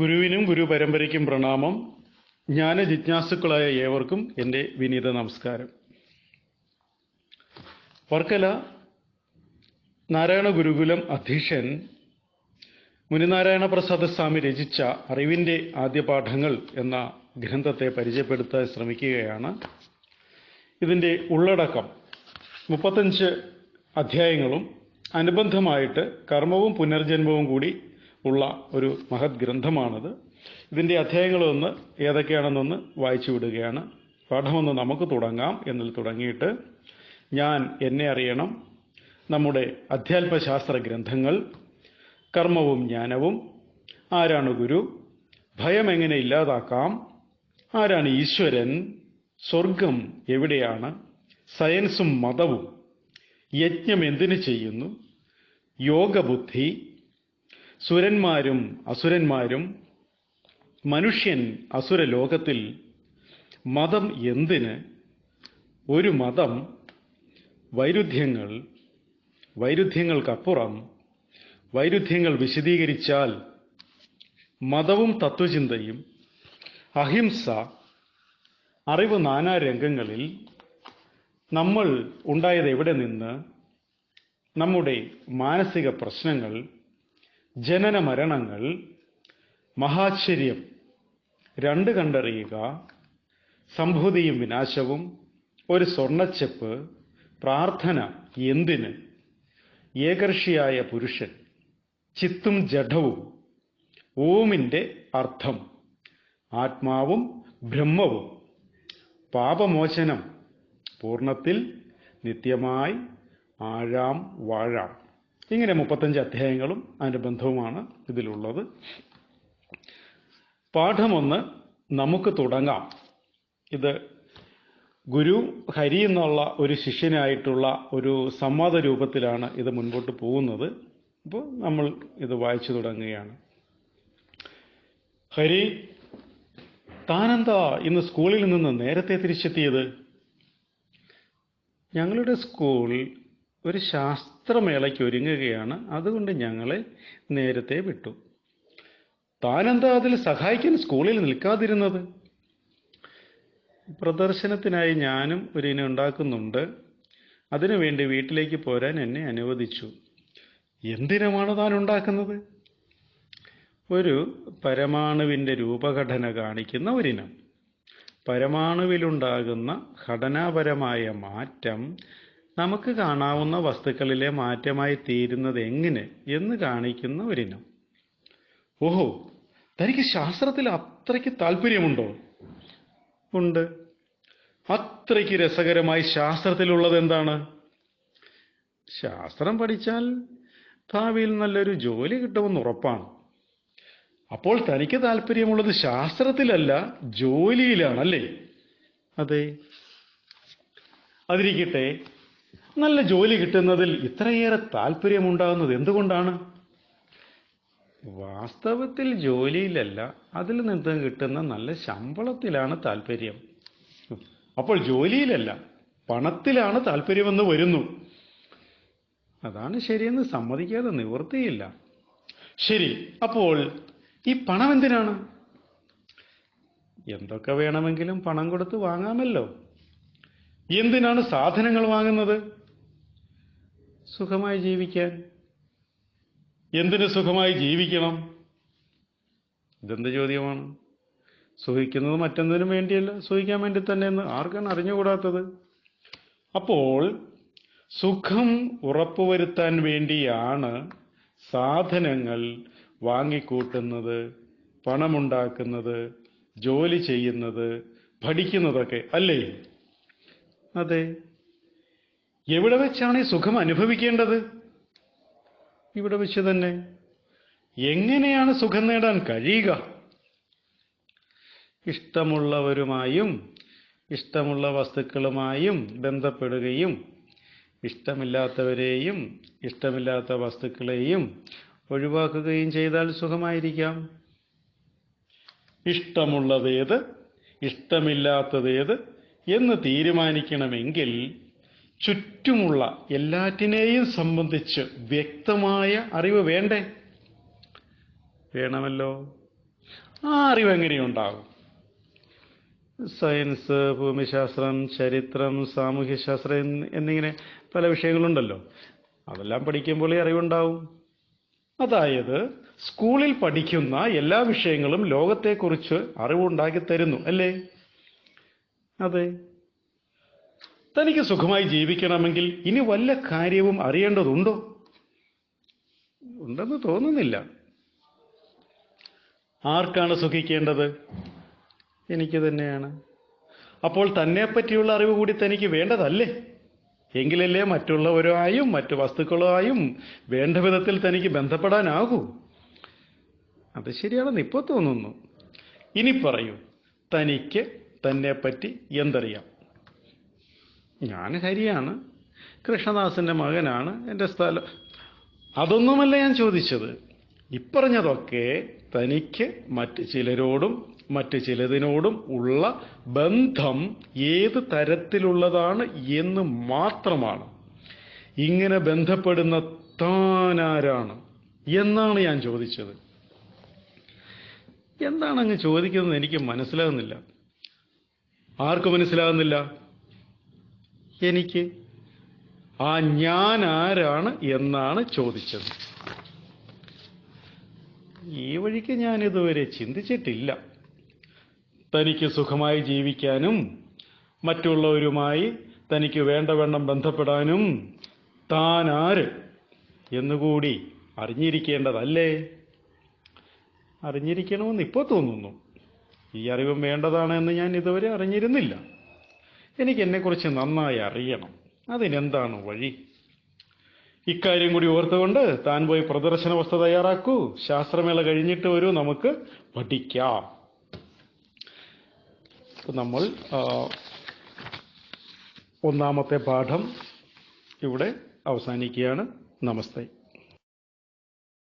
ഗുരുവിനും ഗുരു പരമ്പരയ്ക്കും പ്രണാമം. ജ്ഞാന ജിജ്ഞാസുക്കളായ ഏവർക്കും എന്റെ വിനീത നമസ്കാരം. വർക്കല നാരായണ ഗുരുകുലം അധ്യക്ഷൻ മുനിനാരായണ പ്രസാദ സ്വാമി രചിച്ച അറിവിന്റെ ആദ്യ പാഠങ്ങൾ എന്ന ഗ്രന്ഥത്തെ പരിചയപ്പെടുത്താൻ ശ്രമിക്കുകയാണ്. ഇതിന്റെ ഉള്ളടക്കം മുപ്പത്തഞ്ച് അധ്യായങ്ങളും അനുബന്ധമായിട്ട് കർമ്മവും പുനർജന്മവും കൂടി ഉള്ള ഒരു മഹത് ഗ്രന്ഥമാണിത്. ഇതിന്റെ അധ്യായങ്ങളൊന്ന് ഏതൊക്കെയാണെന്നൊന്ന് വായിച്ചു വിടുകയാണ്. പാഠമൊന്ന് നമുക്ക് തുടങ്ങാം എന്നിൽ തുടങ്ങിയിട്ട് ഞാൻ എന്നെ അറിയണം. നമ്മുടെ അധ്യാത്മശാസ്ത്ര ഗ്രന്ഥങ്ങൾ കർമ്മവും ജ്ഞാനവും ആരാണ് ഗുരു ഭയം എങ്ങനെ ഇല്ലാതാക്കാം ആരാണ് ഈശ്വരൻ സ്വർഗം എവിടെയാണ് സയൻസും മതവും യജ്ഞം എന്തിനു ചെയ്യുന്നു യോഗബുദ്ധി സുരന്മാരും അസുരന്മാരും മനുഷ്യൻ അസുര ലോകത്തിൽ മതം എന്തിന്? ഒരു മതം വൈരുദ്ധ്യങ്ങൾ വൈരുദ്ധ്യങ്ങൾക്കപ്പുറം വൈരുദ്ധ്യങ്ങൾ വിശദീകരിച്ചാൽ മതവും തത്വചിന്തയും അഹിംസ അറിവ് നാനാ രംഗങ്ങളിൽ നമ്മൾ ഉണ്ടായത് എവിടെ നിന്ന്? നമ്മുടെ മാനസിക പ്രശ്നങ്ങൾ ജനന മരണങ്ങൾ മഹാശ്ചര്യം രണ്ട് കണ്ടറിയുക സംഭൂതിയും വിനാശവും ഒരു സ്വർണച്ചെപ്പ് പ്രാർത്ഥന എന്തിന്? ഏകർഷിയായ പുരുഷൻ ചിത്തും ജഡവും ഓമിന്റെ അർത്ഥം ആത്മാവും ബ്രഹ്മവും പാപമോചനം പൂർണത്തിൽ നിത്യമായി ആഴാം വാഴാം. ഇങ്ങനെ മുപ്പത്തഞ്ച് അധ്യായങ്ങളും അതിന്റെ ബന്ധവുമാണ് ഇതിലുള്ളത്. പാഠമൊന്ന് നമുക്ക് തുടങ്ങാം. ഇത് ഗുരു ഹരി എന്നുള്ള ഒരു ശിഷ്യനായിട്ടുള്ള ഒരു സംവാദ രൂപത്തിലാണ് ഇത് മുൻപോട്ട് പോകുന്നത്. അപ്പോൾ നമ്മൾ ഇത് വായിച്ചു തുടങ്ങുകയാണ്. ഹരി താനെന്താ ഇന്ന് സ്കൂളിൽ നിന്ന് നേരത്തെ തിരിച്ചെത്തിയത്? ഞങ്ങളുടെ സ്കൂൾ ഒരു ശാസ്ത്രമേളയ്ക്ക് ഒരുങ്ങുകയാണ്. അതുകൊണ്ട് ഞങ്ങളെ നേരത്തെ വിട്ടു. താനെന്താ അതിൽ സഹായിക്കാൻ സ്കൂളിൽ നിൽക്കാതിരുന്നത്? പ്രദർശനത്തിനായി ഞാനും ഒരു ഇനം ഉണ്ടാക്കുന്നുണ്ട്. അതിനുവേണ്ടി വീട്ടിലേക്ക് പോരാൻ എന്നെ അനുവദിച്ചു. എന്തിനമാണ് താൻ ഉണ്ടാക്കുന്നത്? ഒരു പരമാണുവിന്റെ രൂപഘടന കാണിക്കുന്ന ഒരിനം പരമാണുവിലുണ്ടാകുന്ന ഘടനാപരമായ മാറ്റം നമുക്ക് കാണാവുന്ന വസ്തുക്കളിലെ മാറ്റമായി തീരുന്നത് എങ്ങനെ എന്ന് കാണിക്കുന്ന ഒരിനം. ഓഹോ തനിക്ക് ശാസ്ത്രത്തിൽ അത്രയ്ക്ക് താല്പര്യമുണ്ടോ ഉണ്ട്. അത്രയ്ക്ക് രസകരമായി ശാസ്ത്രത്തിലുള്ളത് എന്താണ്? ശാസ്ത്രം പഠിച്ചാൽ ഭാവിയിൽ നല്ലൊരു ജോലി കിട്ടുമെന്ന് ഉറപ്പാണ്. അപ്പോൾ തനിക്ക് താല്പര്യമുള്ളത് ശാസ്ത്രത്തിലല്ല ജോലിയിലാണല്ലേ അതെ. അതിരിക്കട്ടെ നല്ല ജോലി കിട്ടുന്നതിൽ ഇത്രയേറെ താല്പര്യമുണ്ടാകുന്നത് എന്തുകൊണ്ടാണ്? വാസ്തവത്തിൽ ജോലിയിലല്ല അതിൽ നിന്ന് കിട്ടുന്ന നല്ല ശമ്പളത്തിലാണ് താല്പര്യം അപ്പോൾ ജോലിയിലല്ല പണത്തിലാണ് താല്പര്യമെന്ന് വരുന്നു. അതാണ് ശരിയെന്ന് സമ്മതിക്കാതെ നിവൃത്തിയില്ല. ശരി അപ്പോൾ ഈ പണം എന്തിനാണ്? എന്തൊക്കെ വേണമെങ്കിലും പണം കൊടുത്ത് വാങ്ങാമല്ലോ. എന്തിനാണ് സാധനങ്ങൾ വാങ്ങുന്നത്? സുഖമായി ജീവിക്കാൻ. എന്തിന് സുഖമായി ജീവിക്കണം? ഇതെന്ത് ചോദ്യമാണ്? സുഖിക്കുന്നത് മറ്റെന്തിനും വേണ്ടിയല്ല. സുഖിക്കാൻ വേണ്ടി തന്നെ എന്ന് ആർക്കാണ് അറിഞ്ഞുകൂടാത്തത്? അപ്പോൾ സുഖം ഉറപ്പുവരുത്താൻ വേണ്ടിയാണ് സാധനങ്ങൾ വാങ്ങിക്കൂട്ടുന്നത് പണമുണ്ടാക്കുന്നത് ജോലി ചെയ്യുന്നത് പഠിക്കുന്നതൊക്കെ. അല്ലേ? അതെ. എവിടെ വെച്ചാണ് ഈ സുഖം അനുഭവിക്കേണ്ടത്? ഇവിടെ വെച്ച് തന്നെ. എങ്ങനെയാണ് സുഖം നേടാൻ കഴിയുക? ഇഷ്ടമുള്ളവരുമായും ഇഷ്ടമുള്ള വസ്തുക്കളുമായും ബന്ധപ്പെടുകയും ഇഷ്ടമില്ലാത്തവരെയും ഇഷ്ടമില്ലാത്ത വസ്തുക്കളെയും ഒഴിവാക്കുകയും ചെയ്താൽ സുഖമായിരിക്കാം. ഇഷ്ടമുള്ളതേത് ഇഷ്ടമില്ലാത്തതേത് എന്ന് തീരുമാനിക്കണമെങ്കിൽ ചുറ്റുമുള്ള എല്ലാറ്റിനെയും സംബന്ധിച്ച് വ്യക്തമായ അറിവ് വേണ്ടേ? വേണമല്ലോ. ആ അറിവ് എങ്ങനെയുണ്ടാകും? സയൻസ് ഭൂമിശാസ്ത്രം ചരിത്രം സാമൂഹ്യശാസ്ത്രം എന്ന് എന്നിങ്ങനെ പല വിഷയങ്ങളുണ്ടല്ലോ. അതെല്ലാം പഠിക്കുമ്പോൾ ഈ അറിവുണ്ടാവും. അതായത് സ്കൂളിൽ പഠിക്കുന്ന എല്ലാ വിഷയങ്ങളും ലോകത്തെക്കുറിച്ച് അറിവുണ്ടാക്കി തരുന്നു അല്ലേ? അതെ. തനിക്ക് സുഖമായി ജീവിക്കണമെങ്കിൽ ഇനി വല്ല കാര്യവും അറിയേണ്ടതുണ്ടോ? ഉണ്ടെന്ന് തോന്നുന്നില്ല. ആർക്കാണ് സുഖിക്കേണ്ടത്? എനിക്ക് തന്നെയാണ്. അപ്പോൾ തന്നെ പറ്റിയുള്ള അറിവ് കൂടി തനിക്ക് വേണ്ടതല്ലേ? എങ്കിലല്ലേ മറ്റുള്ളവരുമായും മറ്റു വസ്തുക്കളുമായും വേണ്ട വിധത്തിൽ തനിക്ക് ബന്ധപ്പെടാനാകൂ. അത് ശരിയാണെന്ന് ഇപ്പോൾ തോന്നുന്നു. ഇനി പറയൂ തനിക്ക് തന്നെ പറ്റി എന്തറിയാം? ഞാൻ ഹരിയാണ് കൃഷ്ണദാസിന്റെ മകനാണ് എന്റെ സ്ഥലം. അതൊന്നുമല്ല ഞാൻ ചോദിച്ചത്. ഇപ്പറഞ്ഞതൊക്കെ തനിക്ക് മറ്റ് ചിലരോടും മറ്റ് ചിലതിനോടും ഉള്ള ബന്ധം ഏത് തരത്തിലുള്ളതാണ് എന്ന് മാത്രമാണ്. ഇങ്ങനെ ബന്ധപ്പെടുന്ന താനാരാണ് എന്നാണ് ഞാൻ ചോദിച്ചത്. എന്താണ് അങ്ങ് ചോദിക്കുന്നത് എനിക്ക് മനസ്സിലാകുന്നില്ല. ആർക്ക് മനസ്സിലാകുന്നില്ല? എനിക്ക് ആ ഞാൻ ആരാണ് എന്നാണ് ചോദിച്ചത്. ഈ വഴിക്ക് ഞാൻ ഇതുവരെ ചിന്തിച്ചിട്ടില്ല. തനിക്ക് സുഖമായി ജീവിക്കാനും മറ്റുള്ളവരുമായി തനിക്ക് വേണ്ടവണ്ണം ബന്ധപ്പെടാനും താൻ ആര് എന്നുകൂടി അറിഞ്ഞിരിക്കേണ്ടതല്ലേ? അറിഞ്ഞിരിക്കണമെന്ന് ഇപ്പോൾ തോന്നുന്നു. ഈ അറിവും വേണ്ടതാണ് എന്ന് ഞാൻ ഇതുവരെ അറിഞ്ഞിരുന്നില്ല. എനിക്ക് എന്നെക്കുറിച്ച് നന്നായി അറിയണം അതിനെന്താണ് വഴി? ഇക്കാര്യം കൂടി ഓർത്തുകൊണ്ട് താൻ പോയി പ്രദർശന വസ്തു തയ്യാറാക്കൂ. ശാസ്ത്രമേള കഴിഞ്ഞിട്ട് വരൂ. നമുക്ക് പഠിക്കാം. നമ്മൾ ഒന്നാമത്തെ പാഠം ഇവിടെ അവസാനിക്കുകയാണ്. നമസ്തേ.